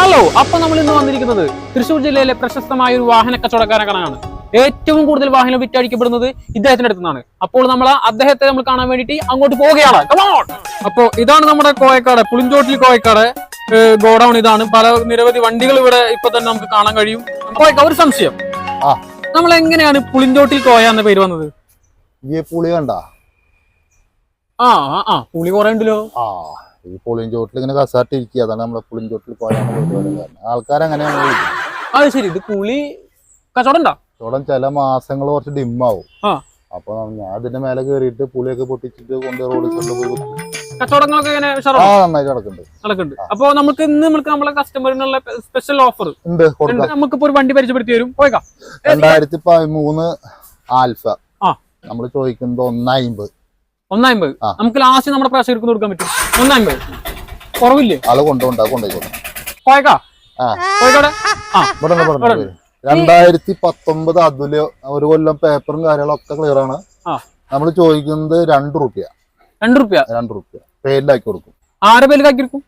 Hello അപ്പൊ നമ്മൾ ഇന്ന് വന്നിരിക്കുന്നത് തൃശൂർ ജില്ലയിലെ പ്രശസ്തമായ ഒരു വാഹന കച്ചവടക്കാരെ കാണാനാണ് ഏറ്റവും കൂടുതൽ വാഹനം വിറ്റഴിക്കപ്പെടുന്നത് ഇദ്ദേഹത്തിന്റെ അടുത്താണ് നിന്നാണ് അപ്പോൾ നമ്മൾ അദ്ദേഹത്തെ നമ്മൾ കാണാൻ വേണ്ടിയിട്ട് അങ്ങോട്ട് പോവുകയാണ്. Come on! അപ്പോ ഇതാണ് നമ്മുടെ കോയക്കാട് പുളിഞ്ചോട്ടിൽ കോയക്കാട് ഗോഡൗൺ ഇതാണ്. പല നിരവധി വണ്ടികൾ ഇവിടെ ഇപ്പൊ തന്നെ നമുക്ക് കാണാൻ കഴിയും. കോയക്ക ഒരു സംശയം. നമ്മൾ എങ്ങനെയാണ് പുളിഞ്ചോട്ടിൽ കോയ എന്ന പേര് വന്നത്? പുളി കണ്ട? ആ ആ, ആ. പുളി കുറേ ഉണ്ടല്ലോ. ആ. ഈ പുളിയും ചോട്ടിൽ ഇങ്ങനെ കസാട്ട് ഇരിക്കുക അതാണ് നമ്മളെ പുളിയും ചോട്ടിൽ പോയാൽ വിളിക്കുന്നത്. അത് ശരി. ഇത് പുളി കച്ചവടം ഉണ്ടോ ചോടൻ ചില മാസങ്ങൾ കുറച്ച് ഡിമ്മാവും. അപ്പൊ ഞാൻ അതിന്റെ മേലെ കയറിയിട്ട് പുളിയൊക്കെ പൊട്ടിച്ചിട്ട് കൊണ്ട് റോഡ് സൈഡിൽ പോയി വെക്കും. കച്ചവടങ്ങളൊക്കെ ഇങ്ങനെ ആ ഉഷാറാണോ? നന്നായിട്ട് നടക്കുന്നുണ്ട്. നടക്കുന്നുണ്ട് അപ്പൊ നമുക്ക് ഇന്ന് നമുക്ക് നമ്മളെ കസ്റ്റമറിനുള്ള സ്പെഷ്യൽ ഓഫർ ഉണ്ട് കൊടുക്കാം. നമുക്കിപ്പോ ഒരു വണ്ടി പരിചയപ്പെടുത്തി തരും. പോയേക്കാം. രണ്ടായിരത്തി പതിമൂന്ന് ആൽഫ. നമ്മൾ ചോദിക്കുന്നത് ഒന്ന് അമ്പത് ഒന്നമ്പത്. നമുക്ക് ലാസ്റ്റ് നമ്മുടെ പ്രേക്ഷകർക്ക് കൊടുക്കാൻ പറ്റും. ഒന്നമ്പത് കുറവില്ലേ? ആൾ കൊണ്ടുപോയിക്കോട്ടെ പോയേക്കാ? പോയിക്കോട്ടെ. ആ രണ്ടായിരത്തി പത്തൊമ്പത് അതുൽ ഒരു കൊല്ലം പേപ്പറും കാര്യങ്ങളൊക്കെ ക്ലിയർ ആണ്. നമ്മൾ ചോദിക്കുന്നത് രണ്ട് റുപ്യ. രണ്ട് റുപ്യ? രണ്ട് റുപ്യ. പേരിലാക്കി കൊടുക്കും. ആരെ പേരിലാക്കി കൊടുക്കും?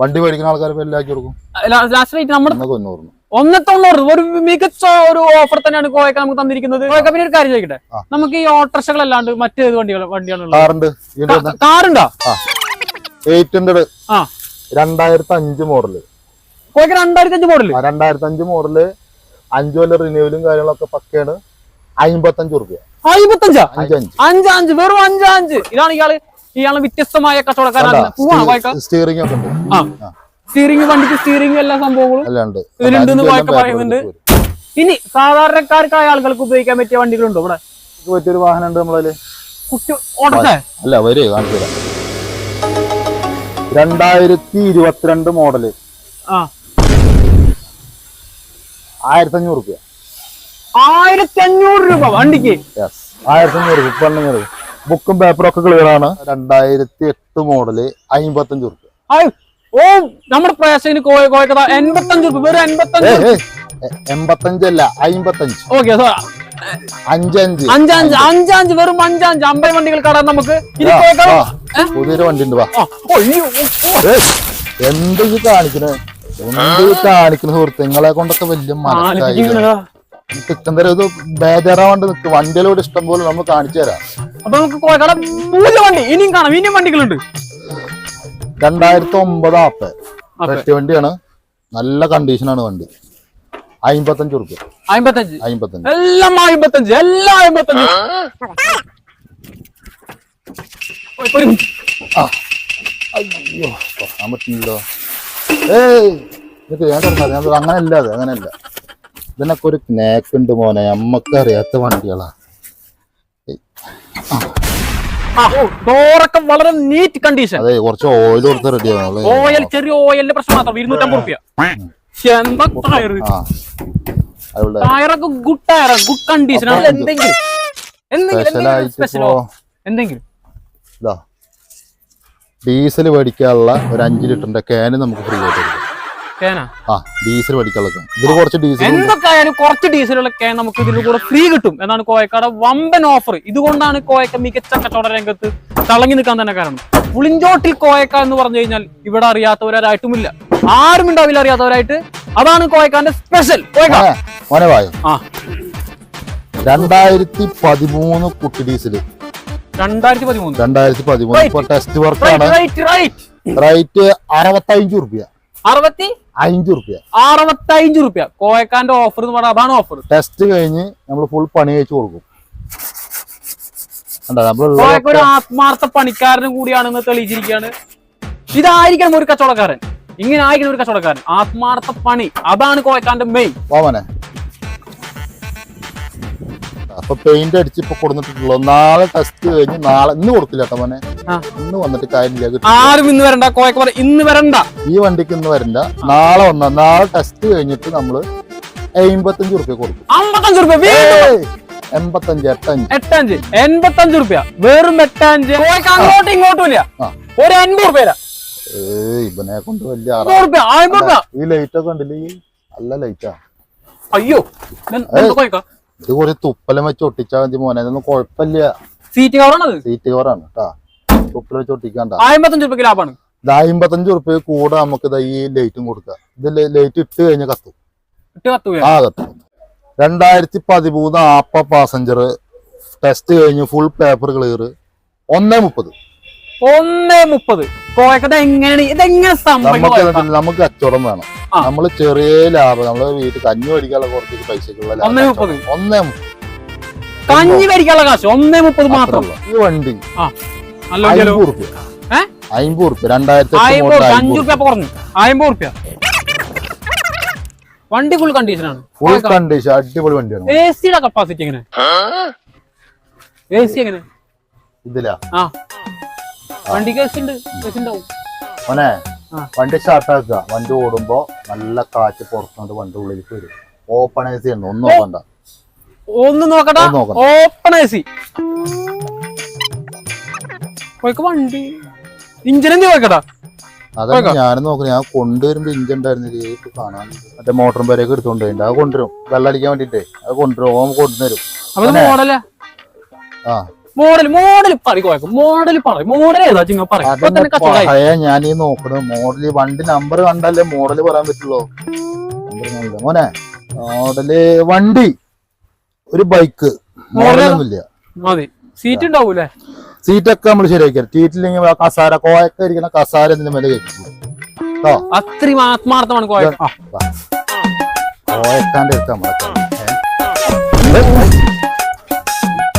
വണ്ടി മേടിക്കുന്ന ആൾക്കാർ പേരിലാക്കി കൊടുക്കും. ലാസ്റ്റ് റേറ്റ് നമ്മുടെ തൊണ്ണൂറിന് ഒന്ന് തൊണ്ണൂറ് ഒരു മികച്ച ഒരു ഓഫർ തന്നെയാണ് കോയക്ക നമുക്ക് തന്നിരിക്കുന്നത്. കോയക്ക പിന്നെ ഒരു കാര്യം ചോദിക്കട്ടെ? നമുക്ക് ഈ ഓട്ടോറിക്ഷകളല്ലാണ്ട് മറ്റേത് വണ്ടികൾ വണ്ടികളുണ്ട് കാറുണ്ട്. എയ്റ്റ് ഹൺഡ്രഡ് ആ. രണ്ടായിരത്തി അഞ്ച് മോഡൽ. കോയക്ക രണ്ടായിരത്തി അഞ്ച് മോഡൽ? രണ്ടായിരത്തി അഞ്ച് മോഡൽ. അഞ്ചു കൊല്ലം റിന്യൂവലും കാര്യങ്ങളൊക്കെ പക്കയാണ്. അമ്പത്തഞ്ച് റുപ്യ അമ്പത്തഞ്ചാ? അഞ്ചഞ്ച് അഞ്ചാഞ്ച് വെറും അഞ്ചാഞ്ച് ഇതാണ് ഇയാൾ ഇയാൾ വ്യത്യസ്തമായ കച്ചവടക്കാരാണ് സ്റ്റിയറിംഗ് ഒക്കെ ഉണ്ട്. ആ. സ്റ്റിയറിംഗ് വണ്ടിക്ക് സ്റ്റിയറിംഗ് എല്ലാ സംഭവങ്ങളും ഇതിലുണ്ടെന്ന് പറയുന്നുണ്ട്. ഇനി സാധാരണക്കാർക്കായ ആളുകൾക്ക് ഉപയോഗിക്കാൻ പറ്റിയ വണ്ടികളുണ്ടോ ഇവിടെ? പറ്റിയൊരു വാഹനം ഉണ്ട് നമ്മളതിൽ അല്ല വരൂ കാണിച്ചു തരാം. രണ്ടായിരത്തി ഇരുപത്തിരണ്ട് മോഡൽ ആയിരത്തി അഞ്ഞൂറ് രൂപ ആയിരത്തി അഞ്ഞൂറ് രൂപ വണ്ടിക്ക് ആയിരത്തി അഞ്ഞൂറ് പെണ്ണുങ്ങൾ ബുക്കും പേപ്പറും ഒക്കെ ക്ലിയർ ആണ്. രണ്ടായിരത്തി എട്ട് മോഡൽ അമ്പത്തഞ്ച് റുപ്യ. ആയ്, ഓ നമ്മുടെ പ്രയാസത്തിന് കോയ കോയക്കഥ എൺപത്തഞ്ച് രൂപ വെറും എൺപത്തഞ്ച് എൺപത്തഞ്ചല്ല അമ്പത്തഞ്ച് ഓക്കെ അഞ്ചഞ്ച്. അഞ്ചാഞ്ച് അഞ്ചാഞ്ച് വെറും അഞ്ചാഞ്ച്. അമ്പത് വണ്ടികൾ കടാൻ നമുക്ക് പുതിയൊരു വണ്ടി ഉണ്ട് വാ. എന്ത് കാണിക്കണേ? എന്ത് കാണിക്കണ സുഹൃത്ത്? നിങ്ങളെ കൊണ്ടൊക്കെ വലിയ മനസ്സിലായി ആലോചിക്കണതാ. എന്തരം ഇത് ബേജാറാവാണ്ട് നിൽക്ക് വണ്ടികളോട് ഇഷ്ടം പോലെ നമ്മൾ കാണിച്ചു തരാം. അപ്പൊ നമുക്ക് കോയക്കട മൂന്ന് വണ്ടി ഇനിയും കാണാം. ഇനിയും വണ്ടികളുണ്ട്. രണ്ടായിരത്തി ഒമ്പത് ആപ്പ്. പെട്ടി വണ്ടിയാണ്. നല്ല കണ്ടീഷനാണ് വണ്ടി. അമ്പത്തഞ്ച് റുപ്യ അമ്പത്തഞ്ച് അമ്പത്തഞ്ച് എല്ലാം അമ്പത്തഞ്ച് എല്ലാം അമ്പത്തഞ്ച് അയ്യോ ഏയ് ഞാൻ തുറന്നത് അങ്ങനെയല്ല അത് അങ്ങനെയല്ല ഇതിനൊക്കെ ഒരു നേക്കുണ്ട് മോനെ. നമ്മക്ക് അറിയാത്ത വണ്ടികളാ. ഡോറൊക്കെ വളരെ നീറ്റ് കണ്ടീഷൻ അതെ കുറച്ച് ഓയിൽ കൊടുത്ത് റെഡി ഓയിൽ ചെറിയ ഓയിലിന്റെ പ്രശ്നം മാത്രം ഇരുന്നൂറ്റമ്പത് റുപ്യ. എന്താ ടയർ ടയറൊക്കെ ഗുഡ് ടയർ ഗുഡ് കണ്ടീഷൻ അതിൽ എന്തെങ്കിലും? എന്തെങ്കിലും സ്പെഷ്യലോ എന്തെങ്കിലും ഡീസൽ മേടിക്കാനുള്ള ഒരു അഞ്ച് ലിറ്ററിന്റെ ക്യാൻ നമുക്ക് ഫ്രീ ആയിട്ട് ആ? ഡീസൽ ഇതിൽ കുറച്ച് ഡീസൽ കുറച്ച് ഡീസലുള്ള നമുക്ക് കൂടെ ഫ്രീ കിട്ടും. എന്നാണ് കോയക്കാട് വമ്പൻ ഓഫർ ഇതുകൊണ്ടാണ് കോയക്ക മികച്ച കച്ചവട രംഗത്ത് തിളങ്ങി നിൽക്കാൻ തന്നെ കാരണം. പുളിഞ്ചോട്ടിൽ കോയക്ക എന്ന് പറഞ്ഞു കഴിഞ്ഞാൽ ഇവിടെ അറിയാത്തവരായിട്ടുമില്ല ആരും ഉണ്ടാവില്ല അറിയാത്തവരായിട്ട്. അതാണ് കോയക്കാന്റെ സ്പെഷ്യൽ ആ. രണ്ടായിരത്തി പതിമൂന്ന് കുട്ടി ഡീസൽ രണ്ടായിരത്തി പതിമൂന്ന് രണ്ടായിരത്തി പതിമൂന്ന് ടെസ്റ്റ് വർക്കാണ് റേറ്റ് അറുപത്തഞ്ച് റുപ്യ അറുപത്തി അഞ്ച് റുപ്യ അറുപത്തഞ്ച് റുപ്യ കോയക്കാന്റെ ഓഫർ എന്ന് പറഞ്ഞാൽ അതാണ് ഓഫർ ടെസ്റ്റ് കഴിഞ്ഞ് നമ്മൾ ഫുൾ പണി കഴിച്ചു കൊടുക്കും. ഒരു ആത്മാർത്ഥ പണിക്കാരനും കൂടിയാണെന്ന് തെളിയിച്ചിരിക്കുകയാണ്. ഇതായിരിക്കണം ഒരു കച്ചവടക്കാരൻ. ഇങ്ങനെ ആയിരിക്കണം ഒരു കച്ചവടക്കാരൻ. ആത്മാർത്ഥ പണി. അതാണ് കോയക്കാന്റെ മെയിൻ പോവനെ അപ്പൊ പെയിന്റ് അടിച്ച് ഇപ്പൊ കൊടുത്തിട്ടുള്ളൂ. നാളെ ടെസ്റ്റ് കഴിഞ്ഞ് നാളെ ഇന്ന് കൊടുക്കില്ല കേട്ടോ മോനെ. ഇന്ന് വന്നിട്ട് കാര്യമില്ല ആരും ഇന്ന് വരണ്ട. കോയക്ക പറ ഇന്ന് വരണ്ട. ഈ വണ്ടിക്ക് ഇന്ന് വരണ്ട. നാളെ വന്ന നാളെ ടെസ്റ്റ് കഴിഞ്ഞിട്ട് നമ്മൾ എൺപത്തഞ്ച് റുപ്യ കൊടുക്കും. അമ്പത്തഞ്ച് റുപ്യ വീണ്ടും ഏയ്! എൺപത്തഞ്ച് എട്ടഞ്ച്. എട്ടഞ്ച്. എൺപത്തഞ്ച് റുപ്യ വെറും എട്ടഞ്ച്. അങ്ങോട്ടും ഇങ്ങോട്ടും ഇല്ല. ഒരു എൺപത് റുപ്യ ഏയ് ഇവനെ കൊണ്ട് വലിയ ഈ ലൈറ്റ് ഒക്കെ ഉണ്ടല്ലേ ഈ നല്ല ലൈറ്റാ അയ്യോ. ഇതെന്ത് എന്താ കോയക്ക? ഇത് കുറേ തുപ്പലം വെച്ച് ഒട്ടിച്ചാൽ മതി മോനെ. ഇതൊന്നും കുഴപ്പമില്ല. സീറ്റ് കവറാണ് സീറ്റ് കവറാണ് കേട്ടാ തുപ്പലം വെച്ച് ഒട്ടിക്കാണ്ട? അമ്പത്തഞ്ച് റുപ്യക്ക് ലാഭമാണ് ഇത് അമ്പത്തഞ്ച് ഉറുപ്പ്യ കൂടെ നമുക്ക് ദാ ഈ ലൈറ്റും കൊടുക്കാം. ഇത് ലൈറ്റ് ഇട്ട് കഴിഞ്ഞാൽ കത്തും. ഇട്ട് കത്തുക ആ കത്തും. രണ്ടായിരത്തി പതിമൂന്ന് ആപ്പ പാസഞ്ചർ ടെസ്റ്റ് കഴിഞ്ഞ് ഫുൾ പേപ്പർ ക്ലിയർ ഒന്നേ മുപ്പത്. ഒന്നേ മുപ്പത്. നമുക്ക് നമുക്ക് കച്ചവടം വേണം. നമ്മൾ ചെറിയ ലാഭം. നമ്മൾ വീട്ടിൽ കഞ്ഞി മേടിക്കാനുള്ള കുറച്ച് പൈസക്കുള്ള ഒന്നേ മുപ്പത്. കഞ്ഞി മേടിക്കാനുള്ള കാശ് ഒന്നേ മുപ്പത് മാത്രം. മാത്രമല്ല. ഈ വണ്ടി. നല്ല അമ്പത് ഉറുപ്പ്യ. ഏ? അമ്പത് ഉറുപ്പ്യ. രണ്ടായിരത്തി അഞ്ചു റുപ്യ കുറഞ്ഞു. അമ്പത് റുപ്യ വണ്ടി ഫുൾ കണ്ടീഷൻ ആണ്. ഫുൾ കണ്ടീഷൻ അടിപൊളി വണ്ടിയാണ്. എ സിയുടെ കപ്പാസിറ്റി എങ്ങനെ? എ സി എങ്ങനെ? ഇതിലാ? ആ. വണ്ടിക്ക് എ സി ഉണ്ട് എ സി ഉണ്ടാവും. മോനെ. വണ്ടി സ്റ്റാർട്ടാക്കുക വണ്ടി ഓടുമ്പോ നല്ല കാറ്റ് പുറത്തുകൊണ്ട് വണ്ടി ഉള്ളിലേക്ക് വരും. ഓപ്പൺ എ സി ഉണ്ട് ഒന്നും നോക്കണ്ട. ഒന്ന് നോക്കട്ടെ. ഓപ്പൺ എ സി വണ്ടി. ഇഞ്ചിനും അതാണ് നോക്കാം. ഞാനും നോക്കുന്നത് ഞാൻ കൊണ്ടുവരുമ്പോ ഇഞ്ചി ഉണ്ടായിരുന്നില്ല ഇപ്പൊ കാണാൻ. മറ്റേ മോട്ടറും പേരൊക്കെ എടുത്തോണ്ട് പോയിട്ടുണ്ട് അത് കൊണ്ടുവരും. വെള്ളം അടിക്കാൻ വേണ്ടിട്ടേ അത് കൊണ്ടുവരും. കൊണ്ടുവരും. മോഡലാ? ആ. മോഡൽ മോഡൽ പറയും മോഡൽ പറയും. മോഡൽ ഏതാ ചിങ്ങ പറയും. ഞാൻ ഈ നോക്കണത്. മോഡൽ വണ്ടി നമ്പർ കണ്ടല്ലേ മോഡൽ പറയാൻ പറ്റുള്ളൂ. മോനെ മോഡൽ വണ്ടി. ഒരു ബൈക്ക് മോഡലൊന്നുമില്ല മതി. സീറ്റ് ഉണ്ടാവൂലേ? സീറ്റൊക്കെ നമ്മൾ ശരിയാക്കി സീറ്റില്ലെങ്കിൽ ആ കസാര കോയൊക്കെ ഇരിക്കുന്ന കസാര എന്തിനും മേലെ കയറ്റി. കേട്ടോ അത്രയും ആത്മാർത്ഥമാണ് കോയക്കാന്റെ അടുത്ത് നമ്മളെ കളി. ഏ?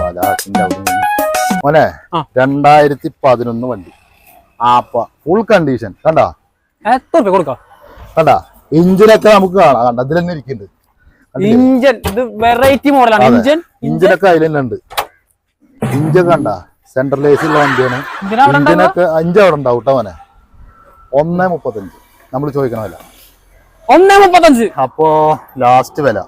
പലാക്കിന്റെ അവിടെ നിന്ന്. മോനെ രണ്ടായിരത്തി പതിനൊന്ന് വണ്ടി. ആപ്പ ഫുൾ കണ്ടീഷൻ കണ്ടാ? എത്ര രൂപ കൊടുക്കാം? കണ്ടാ? എഞ്ചിനൊക്കെ നമുക്ക് കാണാം. കണ്ട അതിൽ തന്നെ ഇരിക്കുന്നുണ്ട്? ഇഞ്ചൻ ഇത് വെറൈറ്റി മോഡലാണ്. ഇഞ്ചൻ ഇഞ്ചിനൊക്കെ അതിലുണ്ട് തന്നെ ഉണ്ട്. ഇഞ്ചൊക്കെ കണ്ട? സെൻട്രലൈസ് ഉള്ള വണ്ടിയാണ്. ഇന്ത്യനൊക്കെ അവിടെ അഞ്ച് അവിടെ ഉണ്ടാവും കേട്ടോ മോനെ. ഒന്നേ മുപ്പത്തഞ്ച്. നമ്മൾ ചോദിക്കണമല്ല വില. ഒന്നേ മുപ്പത്തഞ്ച്. അപ്പോ ലാസ്റ്റ് വില.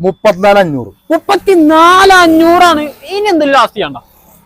മുപ്പത്തിനാല് അഞ്ഞൂറ്. മുപ്പത്തിനാല് അഞ്ഞൂറാണ്. ഇനി എന്തെങ്കിലും ലാസ്റ്റ് ചെയ്യണ്ട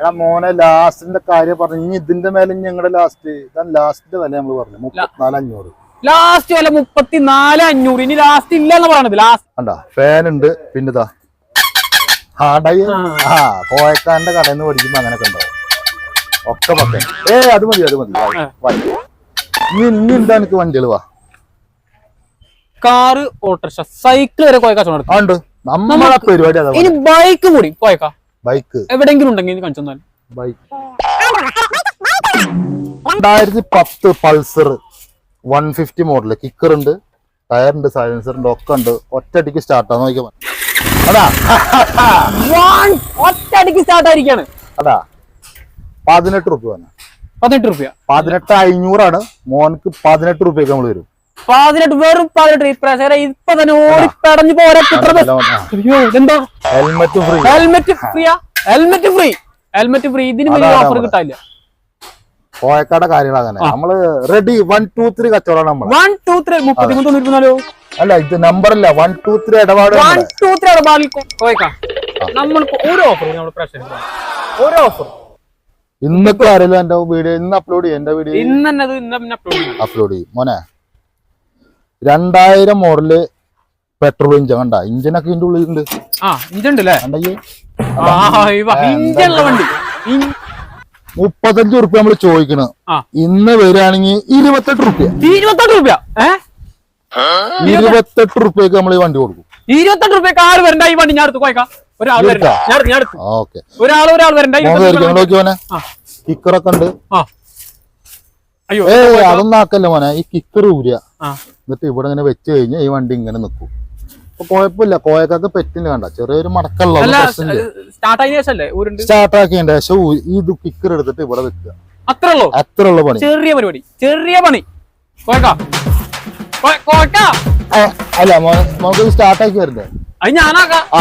എടാ മോനെ ലാസ്റ്റിന്റെ കാര്യം പറഞ്ഞു. ഇനി ഇതിന്റെ മേലെ ഞങ്ങളുടെ ലാസ്റ്റ് ഇതാണ് ലാസ്റ്റിന്റെ വില നമ്മൾ പറഞ്ഞു മുപ്പത്തിനാല് അഞ്ഞൂറ്. ലാസ്റ്റ് വില മുപ്പത്തിനാല് അഞ്ഞൂറ്. ഇനി ലാസ്റ്റ് ഇല്ല എന്ന് പറയണത്. ലാസ്റ്റ് ഫാൻ ഉണ്ട്. പിന്നെ ഇതാ. ഹാഡായി ആ. കോയക്കാരന്റെ കടയിൽ നിന്ന് മേടിക്കുമ്പോ അങ്ങനൊക്കെ ഉണ്ടാവും. ഒക്കെ പക്കെ. ഏ അത് മതി അത് മതി. വാ, വാ. ഇനി ഇനി എന്താ എനിക്ക് വണ്ടികൾ വാ? കാറ് ഓട്ടോറിക്ഷ സൈക്കിൾ വരെ കോയക്ക ആ ഉണ്ട്. നമ്മളെ പരിപാടി അതാ ഇനി ബൈക്ക് കൂടി കോയക്ക. ബൈക്ക്. എവിടെങ്കിലും ഉണ്ടെങ്കിൽ കാണിച്ചു തന്നാൽ. ബൈക്ക്. രണ്ടായിരത്തി പത്ത് Pulsar one fifty model. Kicker ഉണ്ട് ടയർ ഉണ്ട് സൈലൻസർ ഉണ്ട് ഒക്കെ ഉണ്ട്. ഒറ്റയടിക്ക് സ്റ്റാർട്ടാന്ന് നോക്കിയാൽ മതി അതാ. ഒറ്റയടിക്ക് സ്റ്റാർട്ട് ആയിരിക്കാണ്. അതാ. പതിനെട്ട് റുപ്യ വേണം പതിനെട്ട് റുപ്യ പതിനെട്ട് അഞ്ഞൂറാണ്. മോനക്ക് പതിനെട്ട് റുപ്യക്ക് നമ്മൾ വരും പതിനെട്ട് വെറും പതിനെട്ട്. ഇപ്പൊ തന്നെ പോരാ. ഇത്ര ബസ്. അയ്യോ ഇതെന്താ? ഹെൽമെറ്റ് ഫ്രീ ഹെൽമെറ്റ് ഫ്രീയാ ഹെൽമെറ്റ് ഫ്രീ ഹെൽമെറ്റ് ഫ്രീ ഇതിന് വലിയ ഓഫർ. കിട്ടാനില്ല. കോയക്കാടെ കാര്യങ്ങൾ അങ്ങനെ. നമ്മൾ റെഡി വൺ ടു ത്രീ കച്ചവടമാണ് നമ്മൾ വൺ ടു ത്രീ മുപ്പത്തിമൂന്ന് തൊണ്ണൂറ്റിനാലോ അല്ല ഇത് നമ്പർ അല്ല. വൺ ടു ത്രീ ഇടപാട് വൺ. ടു ത്രീ ഇടപാടിൽ ഒരു ഓഫർ നമ്മൾ പ്രശ്നം ഒരു ഓഫർ ഇന്നത്തെ ആരെങ്കിലും എന്റെ വീഡിയോ ഇന്ന് അപ്ലോഡ് ചെയ്യും എന്റെ വീഡിയോ ഇന്ന് തന്നെ ഇന്ന് അപ്ലോഡ് ചെയ്യും. അപ്ലോഡ് ചെയ്യും. മോനെ രണ്ടായിരം മോഡൽ പെട്രോൾ ഇഞ്ചൻ കണ്ട? ഇഞ്ചനൊക്കെ ഇതിന്റെ ആ അല്ലേ കണ്ടയ്യേ? ആ വണ്ടി. മുപ്പത്തഞ്ച് റുപ്യ നമ്മൾ ചോദിക്കണം. ഇന്ന് വരികയാണെങ്കിൽ ഇരുപത്തെട്ട് റുപ്യ ഇരുപത്തെട്ട് രൂപ ഏ? ഇരുപത്തെട്ട് റുപ്യക്ക് നമ്മൾ ഈ വണ്ടി കൊടുക്കും. ഇരുപത്തെട്ട് റുപ്യക്ക് ആൾ വരണ്ട ഈ വണ്ടി ഞാൻ എടുത്ത് ഒരാൾ വരണ്ട? ഞാൻ എടുത്ത്, ഞാൻ എടുത്തു. ഓക്കെ. ഒരാൾ ഒരാൾ വരണ്ട. കിക്കറൊക്കെ ഉണ്ട്. അയ്യോ ഏ അതൊന്നും ആക്കല്ല മോനെ. ഈ കിക്കർ ഊരിയ ആ. എന്നിട്ട് ഇവിടെ ഇങ്ങനെ വെച്ച് കഴിഞ്ഞാൽ ഈ വണ്ടി ഇങ്ങനെ നിൽക്കും കുഴപ്പമില്ല. കോയക്കൊക്കെ പെറ്റില്ല കണ്ട. ചെറിയൊരു മടക്കള്ള സ്റ്റാർട്ട് ആക്കിയതിന്റെ ശേഷം ഇത് കിക്കർ എടുത്തിട്ട് ഇവിടെ വെക്കുക. അത്രേ ഉള്ളൂ അത്ര ഉള്ള പണി. ചെറിയ പരിപാടി ചെറിയ പണി. കോയക്കാ അല്ല മോനെ നമുക്ക് സ്റ്റാർട്ട് ആക്കി വരണ്ടേ? അത് ഞാനാക്കാം. ആ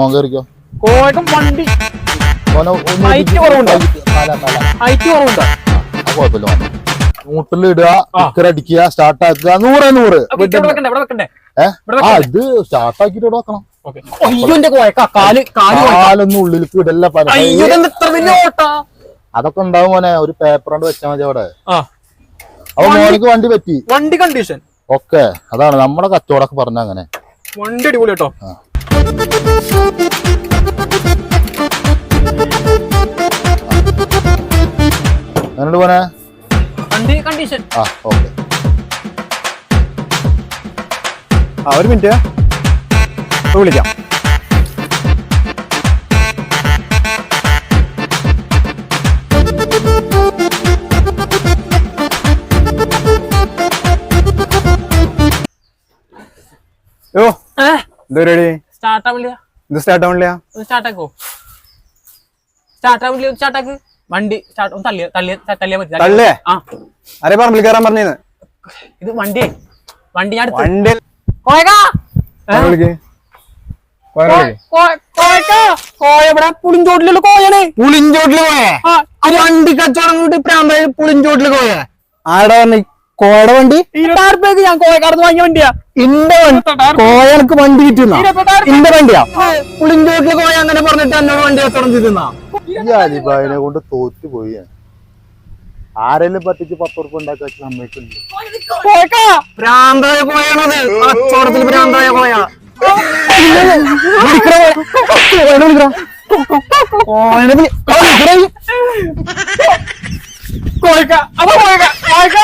മോൻ കയറിക്കോ കോയക്കും വണ്ടി. കുറവുണ്ടോ? ഹൈറ്റ് കുറവുണ്ടോ? കുഴപ്പമില്ല ഇടുക അടിക്കുക സ്റ്റാർട്ട് ആക്കുക നൂറ് നൂറ്. ആ ഇത് സ്റ്റാർട്ട് ആക്കിട്ട് ഇവിടെ വെക്കണം. കാലൊന്നും ഉള്ളിലേക്ക് ഇടല്ല അതൊക്കെ ഉണ്ടാവും മോനെ. ഒരു പേപ്പർ കൊണ്ട് വെച്ചാൽ മതി അവിടെ. അപ്പൊ മോനക്ക് വണ്ടി പറ്റി. വണ്ടി കണ്ടീഷൻ ഓക്കെ അതാണ് നമ്മുടെ കച്ചവടമൊക്കെ പറഞ്ഞ അങ്ങനെ. വണ്ടി അടിപൊളി കേട്ടോ ആ. പോനെ വണ്ടി കണ്ടീഷൻ ആ ഓക്കെ. ആ ഒരു മിനിറ്റ്. വിളിക്കാം. പരിപാടി? സ്റ്റാർട്ട് ആവില്ല ഇത് സ്റ്റാർട്ട് ആവണില്ല? ഒന്ന് സ്റ്റാർട്ട് ആക്കോ? സ്റ്റാർട്ട് ആവില്ല സ്റ്റാർട്ട് ആക്ക്. വണ്ടി സ്റ്റാർട്ട് ഒന്ന് തള്ളിയ? തള്ളിയ? തള്ളിയാ മതി തള്ളിയാ തള്ളേ? മതി. ആ. ആരെ പറമ്പിൽ കയറാൻ പറഞ്ഞേന്ന്? ഇത് വണ്ടിയേ. വണ്ടി ഞാൻ എടുത്ത് വണ്ടി. കോയക്കാ! ആരെ വിളിക്ക്? കോയനെ വിളിക്ക്. കോയ- കോയക്കാ! കോയ പുളിഞ്ചോട്ടിലുള്ള കോയാണ്. പുളിഞ്ചോട്ടിൽ പോയേ ആ വണ്ടി കച്ചവടം കൂടി പ്രാന്തായ പുളിഞ്ചോട്ടിൽ പോയേ ആടെ വന്ന് കോയുടെ വണ്ടി? ഞാൻ കോയക്കാർന്ന് വാങ്ങിയ വണ്ടിയാ. ഇന്റെ വണ്ടി കോയനക്ക് വണ്ടി കിട്ടുന്ന? ഇന്റെ വണ്ടിയാ? പുളിഞ്ചോട്ടിൽ കോയ അങ്ങനെ പറഞ്ഞിട്ട് എന്നോട് വണ്ടി കച്ചവടം കൊണ്ട് തോറ്റു പോയി ആരെല്ലാം ആരെങ്കിലും പറ്റിച്ച് പത്ത് ഉറപ്പ് ഉണ്ടാക്കി അമ്മയ്ക്കുണ്ട് കോയാണത്. കച്ചവടത്തിൽ പ്രാന്തായ കോയ. കോയക്ക. അപ്പൊ കോയക്ക. കോയക്ക.